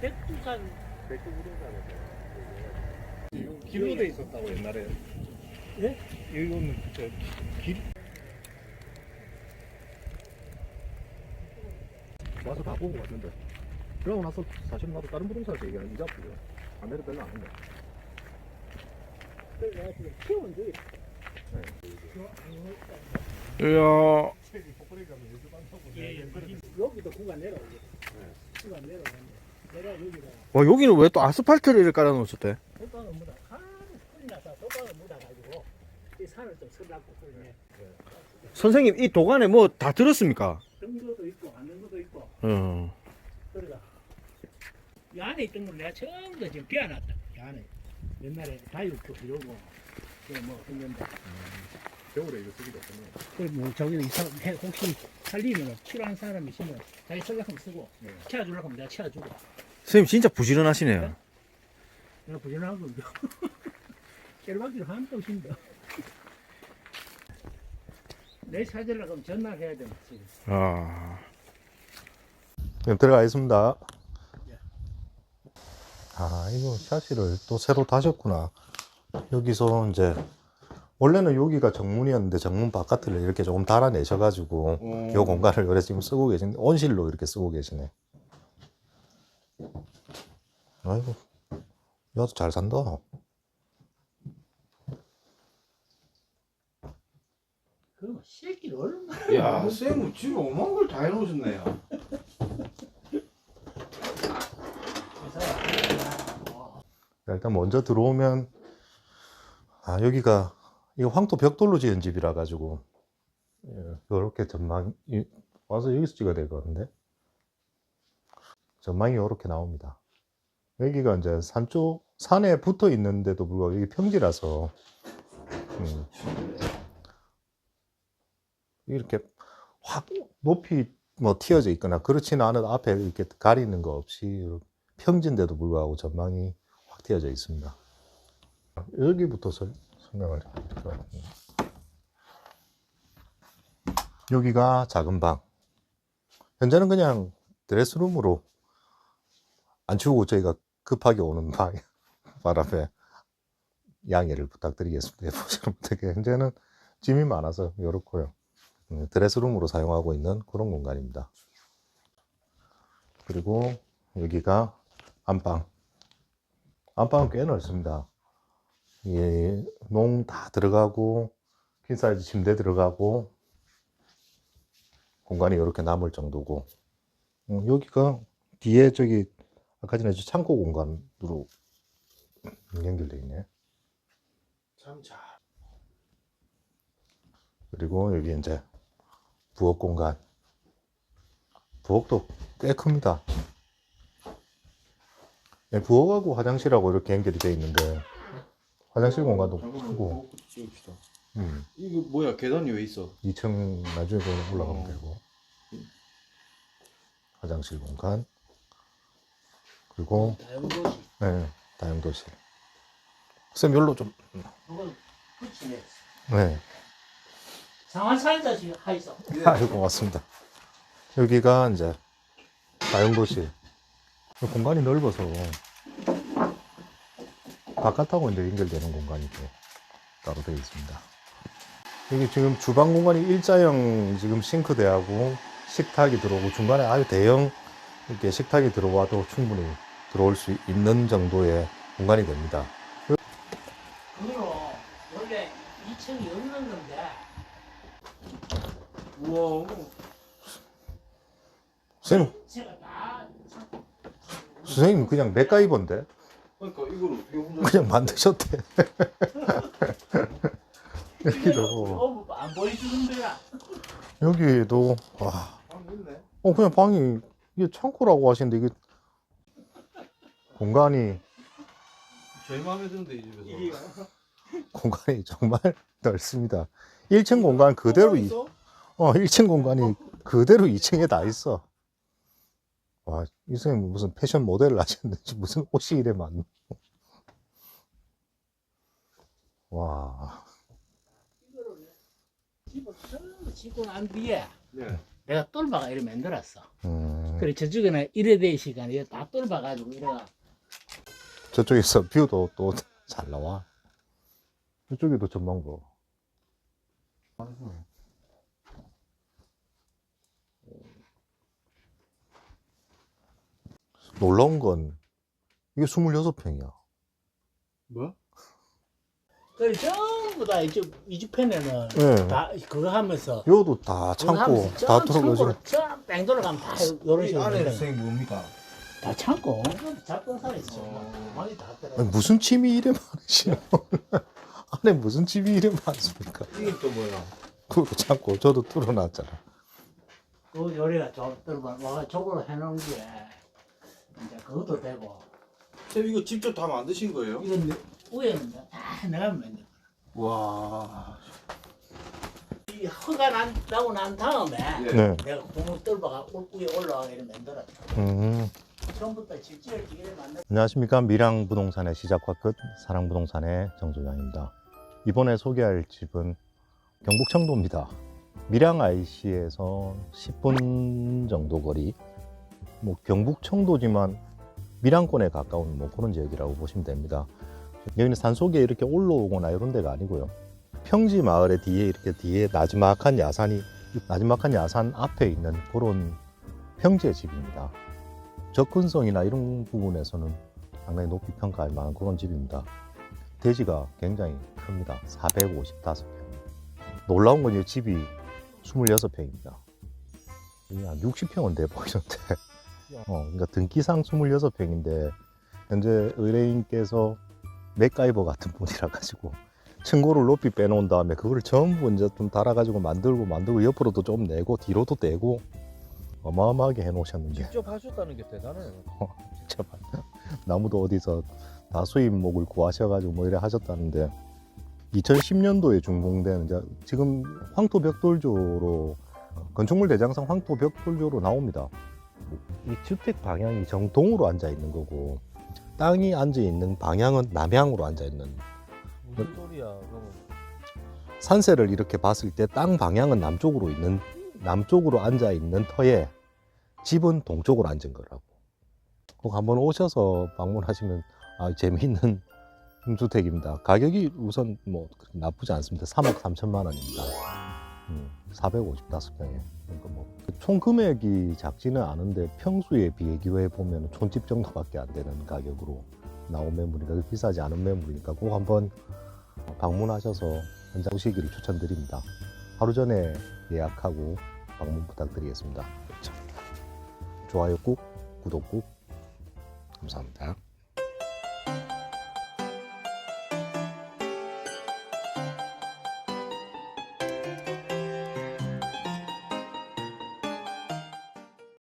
백두산 기로돼 있었다고 옛날에. 예? 이거는 저 길. 와서 다 보고 왔는데. 그러고 나서 사실 나도 다른 부동산에서 얘기하는 이자 앞이고요. 안내를 별로 안 한다. 내가 지금. 이야, 예, 예. 여기도 구간 내려오고. 구간 내려오는데. 내가 여기다 와 여기는 왜 또 아스팔트를 이 산을 좀 설라고 그러네. 선생님 이 도관에 뭐 다 들었습니까? 든 것도 있고 안든 것도 있고. 어. 그러다. 이 안에 있던 걸 내가 전부 다 지금 비워놨다. 이 안에. 옛날에 다이어트 이러고 그뭐 했는데. 겨울에 이거 쓰기도 없네. 그뭐 저기 해- 혹시 살리면 필요한 사람이 있으면 자기 설락하면 쓰고 네. 채워주려고 하면 내가 채워주고 선생님 진짜 부지런하시네요. 내가 부지런한 건데 깨르박기를 한도 없습니다 내 찾으려고 하면 전화해야 되는 지금 아. 그럼 들어가겠습니다. 아, 이거 샤시를 또 새로 다셨구나. 여기서 이제, 원래는 여기가 정문이었는데 정문 바깥을 이렇게 조금 달아내셔가지고, 요 공간을 요래 지금 쓰고 계신데, 온실로 이렇게 쓰고 계시네. 아이고, 야도 잘 산다. 그럼 새끼를 얼마나 야, 쌤은 집에 오만 걸 다 해놓으셨네요. 자, 일단 먼저 들어오면 아 여기가 이거 황토 벽돌로 지은 집이라 가지고 이렇게 전망 이- 와서 여기서 찍어야 될 것 같은데 전망이 이렇게 나옵니다. 여기가 이제 산쪽 산에 붙어 있는데도 불구하고 여기 평지라서 음, 이렇게 확 높이 뭐 튀어져 있거나 그렇지는 않은 앞에 이렇게 가리는 거 없이 평지인데도 불구하고 전망이 확 튀어져 있습니다. 여기부터 설, 설명을 드릴까요? 여기가 작은 방. 현재는 그냥 드레스룸으로 안 치우고 저희가 급하게 오는 방, 바람에 양해를 부탁드리겠습니다. 보시면 되게 현재는 짐이 많아서 이렇고요. 음, 드레스룸으로 사용하고 있는 그런 공간입니다. 그리고 여기가 안방. 안방은 꽤 넓습니다. 예, 농 다 들어가고, 퀸 사이즈 침대 들어가고, 공간이 이렇게 남을 정도고, 음, 여기가 뒤에 저기, 아까 전에 저 창고 공간으로 연결되어 있네. 참 잘. 그리고 여기 이제 부엌 공간. 부엌도 꽤 큽니다. 예, 부엌하고 화장실하고 이렇게 연결이 되어 있는데, 화장실 공간도 크고, 그거 찍읍시다. 음, 이거 뭐야? 계단이 왜 있어? 2층 나중에 그거 올라가면 어. 되고, 화장실 공간, 그리고, 다용도시 네, 다용도실. 쌤, 여기로 좀, 그걸 붙이네 네, 상한 사연자지 하이소 아유, 고맙습니다. 여기가 이제 다용도실. 공간이 넓어서 바깥하고 이제 연결되는 공간이 또 따로 되어 있습니다. 여기 지금 주방 공간이 일자형 지금 싱크대하고 식탁이 들어오고 중간에 아주 대형 이렇게 식탁이 들어와도 충분히 들어올 수 있는 정도의 공간이 됩니다. 그거로 원래 2층이 없는 건데 우와. 선생님, 제가 다 선생님 그냥 맥가이버인데 그러니까 이걸 어떻게 혼자? 그냥 만드셨대. 여기도 어, 안 보여주는 데 야. 여기도 와. 아 있네. 어 그냥 방이 이게 창고라고 하시는데 이게 공간이 제일 마음에 드는데 이 집에서. 공간이 정말 넓습니다. 1층 공간 그대로 이, 있어? 어 1층 공간이 그대로 2층에 다 있어. 와, 이 선생님 무슨 패션 모델을 하셨는지 무슨 옷이 이래 많노. 와, 이거를 집을 처음 짓고 난 뒤에 네. 내가 똘바가 이래 만들었어. 음, 그래 저쪽에는 이래 될 시간에 다 똘바가지고 이래가 저쪽에서 뷰도 또 잘 나와. 이쪽에도 전망고. 놀라운 건 이게 26평이야. 뭐야? 그래 전부 다 이쪽 이주편에는 네. 다 그거 하면서 요도 다 창고, 다 들어가지고. 쫙뺑 돌아가면 다 요런 이 식으로 안에. 선생님 뭡니까? 다 창고 잡던 살이 있어 어. 많이 다 들어 아니, 무슨 짐이 이래 많으시노? 안에 무슨 짐이 이래 많습니까? 이게 또 뭐야? 그거 창고, 저도 뚫어놨잖아. 그 요리가 좀 들어봐 와 저걸로 해놓은 게 이제 그것도 되고 쌤 이거 직접 다 만드신 거예요? 이건 위에는 다 내가 만든 와. 이 허가 난, 나고 난 다음에 예. 네. 내가 구멍 뚫어가 위에 올라가 이렇게 만들었다 음. 처음부터 만들 안녕하십니까. 미랑 부동산의 시작과 끝, 사랑 부동산의 정소장입니다. 이번에 소개할 집은 경북 청도입니다. 밀양 IC에서 10분 정도 거리, 뭐 경북 청도지만 밀양권에 가까운 뭐 그런 지역이라고 보시면 됩니다. 여기는 산속에 이렇게 올라오거나 이런 데가 아니고요. 평지 마을의 뒤에 이렇게 뒤에 나지막한 야산이 나지막한 야산 앞에 있는 그런 평지의 집입니다. 접근성이나 이런 부분에서는 상당히 높이 평가할 만한 그런 집입니다. 대지가 굉장히 큽니다. 455평. 놀라운 건 이 집이 26평입니다. 한 60평은 돼 보이는데, 어, 그러니까 등기상 26평인데, 현재 의뢰인께서 맥가이버 같은 분이라 가지고 층고를 높이 빼놓은 다음에 그걸 전부 이제 좀 달아가지고 만들고 만들고 옆으로도 좀 내고 뒤로도 떼고 어마어마하게 해놓으셨는데 직접 하셨다는 게 대단해요. 제발 나무도 어디서 다 수입목을 구하셔가지고 뭐 이래 하셨다는데 2010년도에 준공된 이제 지금 황토 벽돌조로 건축물 대장상 황토 벽돌조로 나옵니다. 이 주택 방향이 정동으로 앉아 있는 거고 땅이 앉아 있는 방향은 남향으로 앉아 있는 무슨 소리야? 그러면 산세를 이렇게 봤을 때 땅 방향은 남쪽으로 있는 남쪽으로 앉아 있는 터에 집은 동쪽으로 앉은 거라고. 꼭 한번 오셔서 방문하시면 아, 재미있는 주택입니다. 가격이 우선 뭐 나쁘지 않습니다. 3억 3천만 원입니다. 음, 455평에. 그러니까 뭐 총 금액이 작지는 않은데 평수에 비교해 보면 촌집 정도밖에 안 되는 가격으로 나온 매물이니까 비싸지 않은 매물이니까 꼭 한번 방문하셔서 현장 보시기를 추천드립니다. 하루 전에 예약하고 방문 부탁드리겠습니다. 좋아요 꾹, 구독 꾹. 감사합니다.